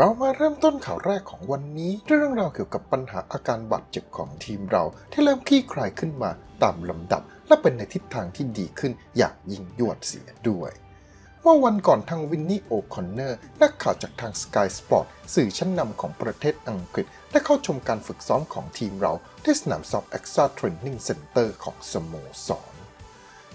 เรามาเริ่มต้นข่าวแรกของวันนี้ด้วยเรื่องราวเกี่ยวกับปัญหาอาการบาดเจ็บของทีมเรา ที่เริ่มคลี่คลายขึ้นมาตามลำดับ และเป็นในทิศทางที่ดีขึ้นอย่างยิ่งยวดเสียด้วยเมื่อวันก่อนทางวินนี่โอคอนเนอร์นักข่าวจากทาง Sky Sport สื่อชั้นนำของประเทศอังกฤษ ได้เข้าชมการฝึกซ้อมของทีมเราที่สนามซ้อม Exa Training Center ของสโมสร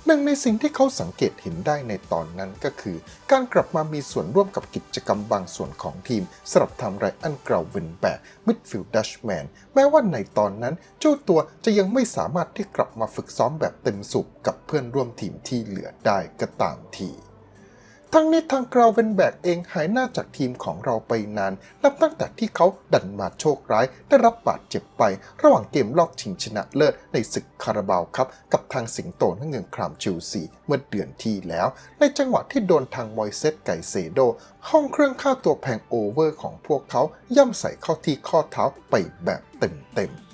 หนึ่งในสิ่งที่เขาสังเกตเห็นได้ในตอนนั้นก็คือ การกลับมามีส่วนร่วมกับกิจกรรมบางส่วนของทีมสำหรับทำไรอันกราวเวนแบกมิดฟิลด์ดัชแมนแม้ว่าในตอนนั้นเจ้าตัวจะยังไม่สามารถที่กลับมาฝึกซ้อมแบบเต็มสูบกับเพื่อนร่วมทีมที่เหลือได้ก็ตามที ทั้งนี้ทางกราวเวนแบกเองหายหน้าจากทีมของเราไปนาน นับตั้งแต่ที่เขาดันมาโชคร้ายได้รับบาดเจ็บไประหว่างเกมรอบชิงชนะเลิศในศึกคาราบาวครับ กับทางสิงโตนักเงินครามชิลซีเมื่อเดือนที่แล้ว ในจังหวะที่โดนทางมอยเซตไกเซโด ห้องเครื่องค่าตัวแพงโอเวอร์ของพวกเขาย่ำใส่เข้าที่ข้อเท้าไปแบบเต็มๆ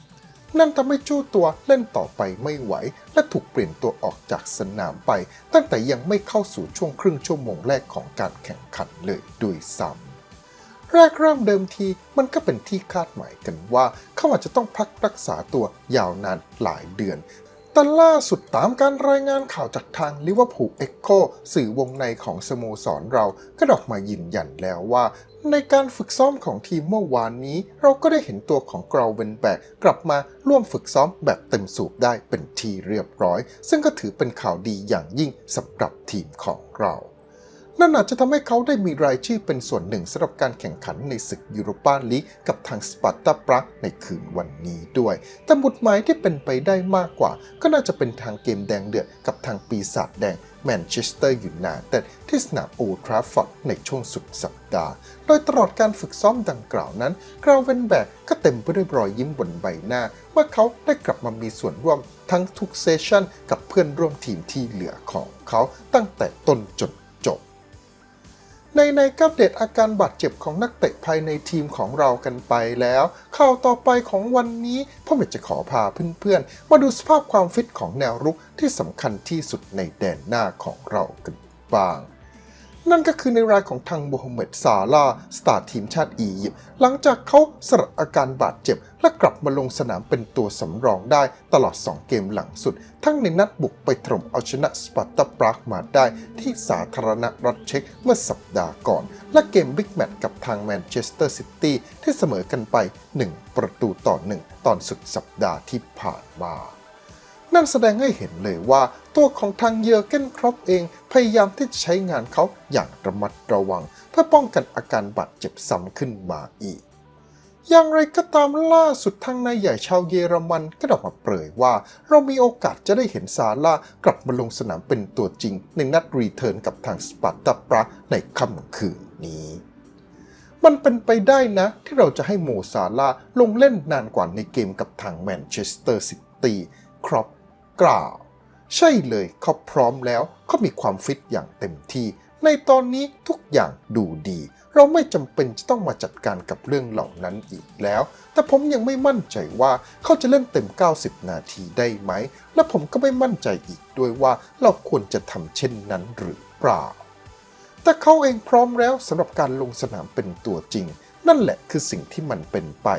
นั่นทำให้จู้ตัวเล่นต่อไปไม่ไหว และถูกเปลี่ยนตัวออกจากสนามไป ตั้งแต่ยังไม่เข้าสู่ช่วงครึ่งชั่วโมงแรกของการแข่งขันเลยด้วยซ้ำแรกเริ่มเดิมทีมันก็เป็นที่คาดหมายกันว่า เขาอาจจะต้องพักรักษาตัวยาวนานหลายเดือน แต่ล่าสุดตามการรายงานข่าวจากทางลิเวอร์พูลเอ็กโคสื่อวงในของสโมสรเราก็ดออกมายืนยันแล้วว่า ในการฝึกซ้อมของทีมเมื่อวานนี้ เราก็ได้เห็นตัวของกราวเวนแบกกลับมาร่วมฝึกซ้อมแบบเต็มสูบได้เป็นทีเรียบร้อย ซึ่งก็ถือเป็นข่าวดีอย่างยิ่งสำหรับทีมของเรา นั่นอาจจะทำให้เขาได้มีรายชื่อเป็นส่วนหนึ่งสำหรับการแข่งขันในศึกยูโรปาลีกกับทางสปาร์ตาปรักในคืนวันนี้ด้วย แต่หมุดหมายที่เป็นไปได้มากกว่า ก็น่าจะเป็นทางเกมแดงเดือดกับทางปีศาจแดงแมนเชสเตอร์ยูไนเต็ดที่สนามโอทราฟฟอร์ดในช่วงสุดสัปดาห์ โดยตลอดการฝึกซ้อมดังกล่าวนั้นกราวเวนแบกก็เต็มไปด้วยรอยยิ้มบนใบหน้า เมื่อเขาได้กลับมามีส่วนร่วมทั้งทุกเซสชั่นกับเพื่อนร่วมทีมที่เหลือของเขาตั้งแต่ต้นจน ในในก็อัปเดตอาการบาดเจ็บของนักเตะภายในทีมของเรากันไปแล้วข่าวต่อไปของวันนี้พ่อเมจะขอพาเพื่อนๆ มาดูสภาพความฟิตของแนวรุกที่สำคัญที่สุดในแดนหน้าของเรากันบ้าง นั่นก็คือในรายของทางโมฮัมเหม็ดซาลาสตาร์ทีมชาติอียิปต์หลังจากเขาสลัดอาการบาดเจ็บ และกลับมาลงสนามเป็นตัวสำรองได้ตลอด 2 เกมหลังสุด ทั้งในนัดบุกไปถล่มเอาชนะสปาร์ตาปรากมาได้ที่สาธารณรัฐเช็กเมื่อสัปดาห์ก่อน และเกมบิ๊กแมตช์กับทางแมนเชสเตอร์ซิตี้ที่เสมอกันไป 1 ประตูต่อ 1 ตอนสุดสัปดาห์ที่ผ่านมา นั่นแสดงให้เห็นเลยว่า ตัวของทางเยอเกนครอปเองพยายามที่จะใช้งานเขาอย่างระมัดระวัง เพื่อป้องกันอาการบาดเจ็บซ้ำขึ้นมาอีก อย่างไรก็ตามล่าสุดทางนายใหญ่ชาวเยอรมันก็ออกมาเปรยว่า เรามีโอกาสจะได้เห็นซาร่ากลับมาลงสนามเป็นตัวจริง ในนัดรีเทิร์นกับทางสปาร์ตาปราในค่ำคืนนี้มันเป็นไปได้นะ ที่เราจะให้โมซาลาลงเล่นนานกว่าในเกมกับทางแมนเชสเตอร์ซิตี้ครอป กล่าว ใช่เลยเขาพร้อมแล้วเขามีความฟิตอย่างเต็มที่ ในตอนนี้ทุกอย่างดูดี เราไม่จำเป็นจะต้องมาจัดการกับเรื่องเหล่านั้นอีกแล้ว แต่ผมยังไม่มั่นใจว่าเขาจะเล่นเต็ม 90 นาทีได้ไหม และผมก็ไม่มั่นใจอีกด้วยว่าเราควรจะทำเช่นนั้นหรือเปล่า แต่เขาเองพร้อมแล้วสำหรับการลงสนามเป็นตัวจริง นั่นแหละคือสิ่งที่มันเป็นไป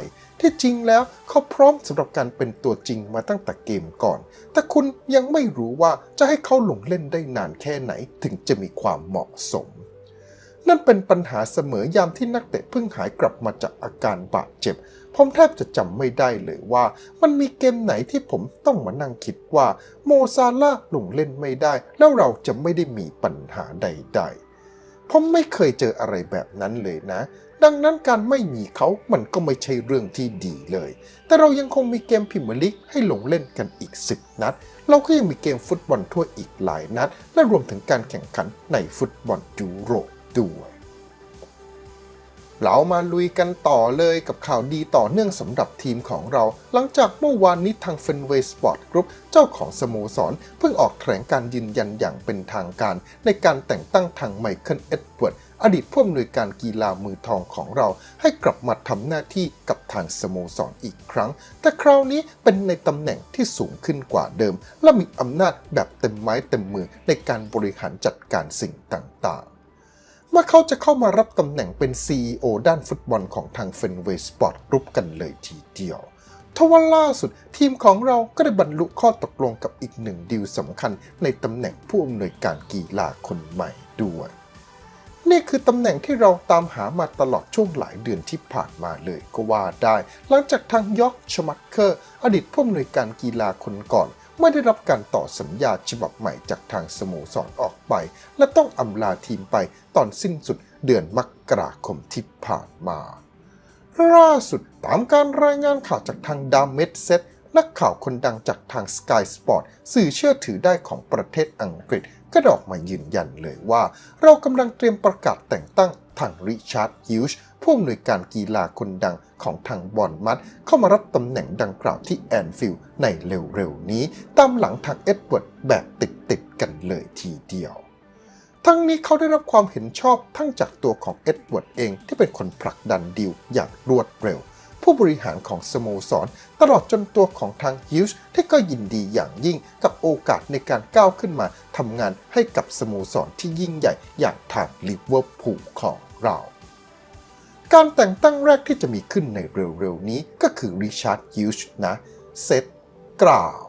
ที่จริงแล้วเขาพร้อมสำหรับการเป็นตัวจริงมาตั้งแต่เกมก่อน แต่คุณยังไม่รู้ว่าจะให้เขาลงเล่นได้นานแค่ไหนถึงจะมีความเหมาะสม นั่นเป็นปัญหาเสมอยามที่นักเตะเพิ่งหายกลับมาจากอาการบาดเจ็บผมแทบจะจำไม่ได้เลยว่า มันมีเกมไหนที่ผมต้องมานั่งคิดว่า โมซาล่าหลงเล่นไม่ได้ แล้วเราจะไม่ได้มีปัญหาใด ๆ ผมไม่เคยเจออะไรแบบนั้นเลยนะ ดังนั้นการไม่มีเขามันก็ไม่ใช่เรื่องที่ดีเลย แต่เรายังคงมีเกมพิมลิกให้ลงเล่นกันอีก 10 นัด เราก็ยังมีเกมฟุตบอลทั่วอีกหลายนัด และรวมถึงการแข่งขันในฟุตบอลยุโรปด้วย เรามาลุยกันต่อเลยกับข่าวดีต่อเนื่องสำหรับทีมของเรา หลังจากเมื่อวานนี้ทาง Fenway Sport Group เจ้าของสโมสร เพิ่งออกแถลงการยืนยันอย่างเป็นทางการ ในการแต่งตั้งทางไมเคิลเอ็ดเวิร์ดอดีตผู้อำนวยการกีฬามือทองของเรา ให้กลับมาทำหน้าที่กับทางสโมสรอีกครั้ง แต่คราวนี้เป็นในตำแหน่งที่สูงขึ้นกว่าเดิม และมีอำนาจแบบเต็มไม้เต็มมือในการบริหารจัดการสิ่งต่างๆ เมื่อเขาจะเข้ามารับตำแหน่งเป็น CEO ด้านฟุตบอลของทาง Fenway Sport Group กันเลยทีเดียวทว่าล่าสุดทีมของเราก็ได้บรรลุข้อตกลงกับอีกหนึ่งดีลสำคัญในตำแหน่งผู้อำนวยการกีฬาคนใหม่ด้วย นี่คือตำแหน่งที่เราตามหามาตลอดช่วงหลายเดือนที่ผ่านมาเลยก็ว่าได้ หลังจากทางยอร์กชมัตเคอร์ อดีตผู้อำนวยการกีฬาคนก่อน ไม่ได้รับการต่อสัญญาฉบับใหม่จากทางสโมสรออกไป และต้องอำลาทีมไปตอนสิ้นสุดเดือนมกราคมที่ผ่านมา ล่าสุดตามการรายงานข่าวจากทางดามเมดเซตนักข่าวคนดังจากทาง Sky Sport สื่อเชื่อถือได้ของประเทศอังกฤษก็ได้ออกมายืนยันเลยว่า เรากำลังเตรียมประกาศแต่งตั้ง ทางริชาร์ดฮิวช์ผู้อำนวยการกีฬาคนดังของทางบอลมัดเข้ามารับตำแหน่งดังกล่าวที่แอนฟิลด์ในเร็วๆนี้ ตามหลังทางเอ็ดเวิร์ดแบบติดๆกันเลยทีเดียว ทั้งนี้เขาได้รับความเห็นชอบทั้งจากตัวของเอ็ดเวิร์ดเองที่เป็นคนผลักดันดีลอย่างรวดเร็ว ผู้บริหารของสโมสร ตลอดจนตัวของทางฮิวส์ที่ก็ยินดีอย่างยิ่งกับโอกาสในการก้าวขึ้นมาทำงานให้กับสโมสรที่ยิ่งใหญ่อย่างทางลิเวอร์พูลของ เรา การแต่งตั้งแรกที่จะมีขึ้นในเร็วๆนี้ก็คือริชาร์ดฮิวส์นะ เซตกล่าว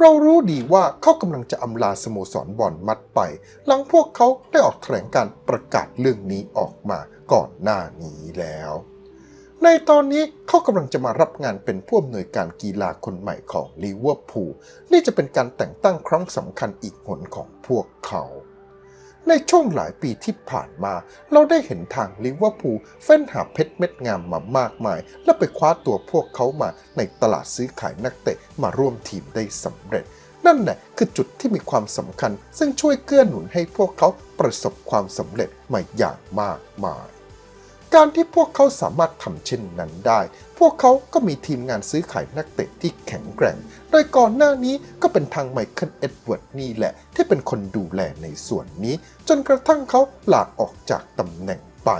เรารู้ดีว่าเขากำลังจะอำลาสโมสรบอลมัดไป หลังพวกเขาได้ออกแถลงการประกาศเรื่องนี้ออกมาก่อนหน้านี้แล้วในตอนนี้เขากำลังจะมารับงานเป็นผู้อำนวยการกีฬาคนใหม่ของลิเวอร์พูลนี่จะเป็นการแต่งตั้งครั้งสำคัญอีกหนของพวกเขา ในช่วงหลายปีที่ผ่านมา เราได้เห็นทางลิเวอร์พูลเฟ้นหาเพชรเม็ดงามมามากมาย และไปคว้าตัวพวกเขามาในตลาดซื้อขายนักเตะมาร่วมทีมได้สำเร็จ นั่นแหละคือจุดที่มีความสำคัญ ซึ่งช่วยเกื้อหนุนให้พวกเขาประสบความสำเร็จมาอย่างมากมาย การที่พวกเขาสามารถทำเช่นนั้นได้ พวกเขาก็มีทีมงานซื้อขายนักเตะที่แข็งแกร่ง โดยก่อนหน้านี้ก็เป็นทางไมเคิลเอ็ดเวิร์ดนี่แหละ ที่เป็นคนดูแลในส่วนนี้ จนกระทั่งเขาลาออกจากตำแหน่งไป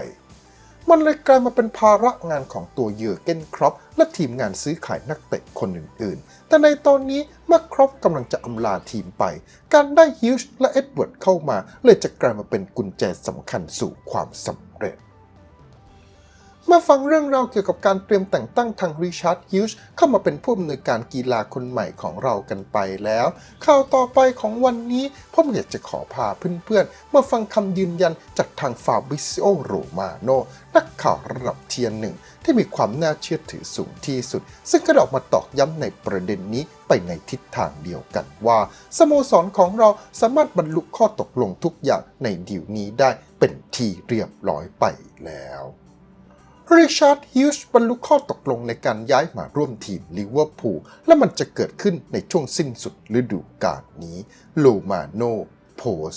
มันเลยกลายมาเป็นภาระงานของตัวเยอร์เกนครอปและทีมงานซื้อขายนักเตะคนอื่นๆ แต่ในตอนนี้เมื่อครอปกำลังจะอำลาทีมไป การได้ฮิวช์และเอ็ดเวิร์ดเข้ามาเลยจะกลายมาเป็นกุญแจสำคัญสู่ความสำเร็จ มาฟังเรื่องราวเกี่ยวกับการเตรียมแต่งตั้งทางริชาร์ดฮิวช์เข้ามาเป็นผู้อำนวยการกีฬาคนใหม่ของเรากันไปแล้ว ข่าวต่อไปของวันนี้ผมอยากจะขอพาเพื่อนๆ มาฟังคำยืนยันจากทางฟาบริซิโอโรมาโนนักข่าวระดับเทียนหนึ่งที่มีความน่าเชื่อถือสูงที่สุด ซึ่งก็ออกมาตอกย้ำในประเด็นนี้ไปในทิศทางเดียวกันว่า สโมสรของเราสามารถบรรลุข้อตกลงทุกอย่างในดีลนี้ได้เป็นที่เรียบร้อยไปแล้ว ริชาร์ดฮิวช์บรรลุข้อตกลงในการย้ายมาร่วมทีมลิเวอร์พูลและมันจะเกิดขึ้นในช่วงสิ้นสุดฤดูกาลนี้โลมาโนโพส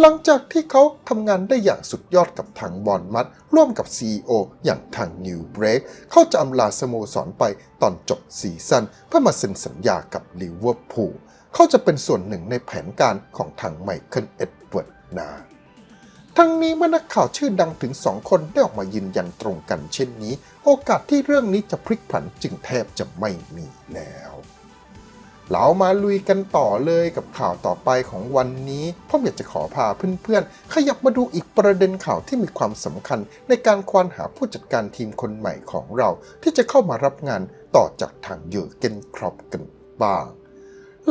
หลังจากที่เขาทำงานได้อย่างสุดยอดกับทางบอลมัด ร่วมกับ CEO อย่างทางนิวเบรกเขาจะอำลาสโมสรไปตอนจบซีซั่นเพื่อมาเซ็นสัญญากับลิเวอร์พูลเขาจะเป็นส่วนหนึ่งในแผนการของทางไมเคิลเอ็ดเวิร์ดนา ทั้งนี้เมื่อนักข่าวชื่อดังถึงสองคนได้ออกมายืนยันตรงกันเช่นนี้ โอกาสที่เรื่องนี้จะพลิกผันจึงแทบจะไม่มีแล้วเรามาลุยกันต่อเลยกับข่าวต่อไปของวันนี้ผมอยากจะขอพาเพื่อนๆ ขยับมาดูอีกประเด็นข่าวที่มีความสำคัญ ในการควานหาผู้จัดการทีมคนใหม่ของเรา ที่จะเข้ามารับงานต่อจากทางเยอเกนครอปกันบ้าง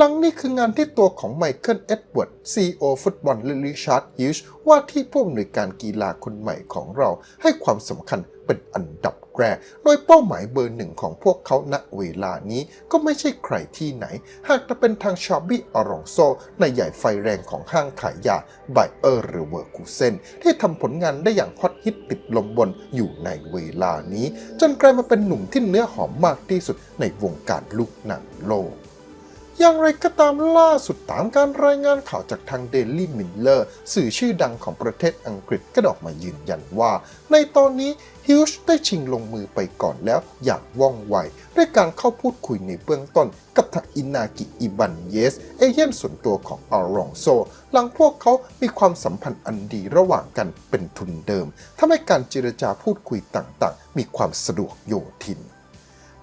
ลังนี้คืองานที่ตัวของไมเคิลเอ็ดเวิร์ดซีโอฟุตบอลละริชาร์ดฮิช์ว่าที่ผู้อำนวยการกีฬาคนใหม่ของเราให้ความสำคัญเป็นอันดับแรก โดยเป้าหมายเบอร์หนึ่งของพวกเขาณเวลานี้ก็ไม่ใช่ใครที่ไหน หากจะเป็นทางชาบี้อารองโซ ในใหญ่ไฟแรงของห้างขายยาไบเออร์หรือเวอร์กูเซนที่ทำผลงานได้อย่างฮอตฮิตติดลมบนอยู่ในเวลานี้ จนกลายมาเป็นหนุ่มที่เนื้อหอมมากที่สุดในวงการลูกหนังโลก อย่างไรก็ตามล่าสุดตามการรายงานข่าวจากทาง Daily Miller สื่อชื่อดังของประเทศอังกฤษก็ออกมายืนยันว่า ในตอนนี้ฮิวช์ได้ชิงลงมือไปก่อนแล้วอย่างว่องไว ด้วยการเข้าพูดคุยในเบื้องต้นกับทางอินากิอิบันเยส เอเย่นส่วนตัวของอารองโซ หลังพวกเขามีความสัมพันธ์อันดีระหว่างกันเป็นทุนเดิมทำให้การเจรจาพูดคุยต่างๆ มีความสะดวกโยทิน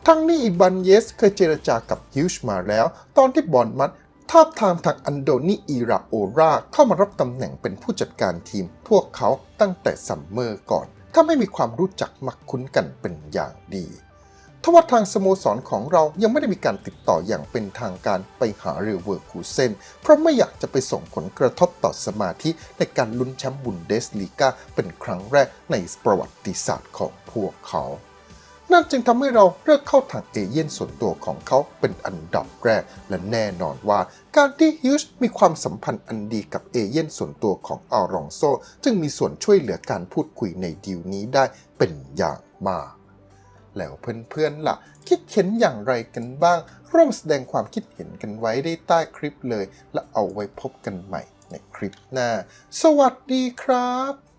ทั้งนี้อิบันเยสเคยเจรจากับฮิวช์มาแล้ว ตอนที่บอลมัดทาบทามทางอันโดนีอีราโอราเข้ามารับตำแหน่งเป็นผู้จัดการทีม พวกเขาตั้งแต่ซัมเมอร์ก่อน ถ้าไม่มีความรู้จักมักคุ้นกันเป็นอย่างดีทว่าทางสโมสรของเรายังไม่ได้มีการติดต่ออย่างเป็นทางการไปหาเรือเวอร์คูเซนเพราะไม่อยากจะไปส่งผลกระทบต่อสมาธิในการลุ้นแชมป์บุนเดสลีกาเป็นครั้งแรกในประวัติศาสตร์ของพวกเขา นั่นจึงทำให้เราเลือกเข้าทางเอเย่นส่วนตัวของเขาเป็นอันดับแรก และแน่นอนว่า การที่ฮิวส์มีความสัมพันธ์อันดีกับเอเย่นส่วนตัวของอารองโซ จึงมีส่วนช่วยเหลือการพูดคุยในดีลนี้ได้เป็นอย่างมากแล้วเพื่อนๆล่ะ คิดเห็นอย่างไรกันบ้าง ร่วมแสดงความคิดเห็นกันไว้ได้ใต้คลิปเลย และเอาไว้พบกันใหม่ในคลิปหน้า สวัสดีครับ